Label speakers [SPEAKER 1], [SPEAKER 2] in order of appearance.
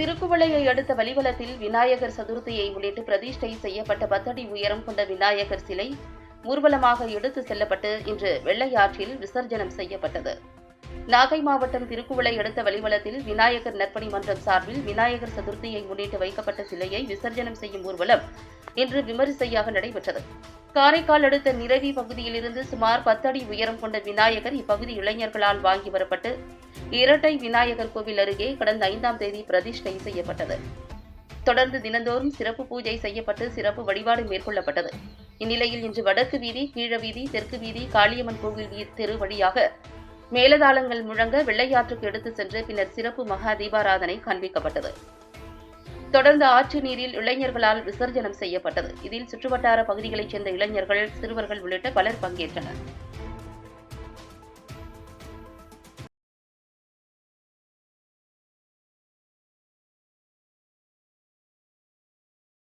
[SPEAKER 1] திருக்குவளையை அடுத்த வலிவலத்தில் விநாயகர் சதுர்த்தியை உள்ளிட்டு பிரதிஷ்டை செய்யப்பட்ட பத்தடி உயரம் கொண்ட விநாயகர் சிலை ஊர்வலமாக எடுத்து செல்லப்பட்டு இன்று வெள்ளையாற்றில் விசர்ஜனம் செய்யப்பட்டது. நாகை மாவட்டம் திருக்குவளை அடுத்த வலிவலத்தில் விநாயகர் நற்பணி மன்றம் சார்பில் விநாயகர் சதுர்த்தியை முன்னிட்டு வைக்கப்பட்ட சிலையை விசர்ஜனம் செய்யும் ஊர்வலம் இன்று விமரிசையாக நடைபெற்றது. காரைக்கால் அடுத்த நிரவி பகுதியிலிருந்து சுமார் பத்தடி உயரம் கொண்ட விநாயகர் இப்பகுதி இளைஞர்களால் வாங்கி வரப்பட்டு இரட்டை விநாயகர் கோவில் அருகே கடந்த ஐந்தாம் தேதி பிரதிஷ்டை செய்யப்பட்டது. தொடர்ந்து தினந்தோறும் சிறப்பு பூஜை செய்யப்பட்டு சிறப்பு வழிபாடு மேற்கொள்ளப்பட்டது. இந்நிலையில் இன்று வடக்கு வீதி கீழ வீதி தெற்கு வீதி காளியம்மன் கோவில் தெரு வழியாக மேலதாளங்கள் முழங்க வெள்ளையாற்றுக்கு எடுத்து சென்று பின்னர் சிறப்பு மகா தீபாராதனை காண்பிக்கப்பட்டது. தொடர்ந்து ஆற்று நீரில் இளைஞர்களால் விசர்ஜனம் செய்யப்பட்டது. இதில் சுற்றுவட்டார பகுதிகளைச் சேர்ந்த இளைஞர்கள் சிறுவர்கள் உள்ளிட்ட பலர் பங்கேற்றனர்.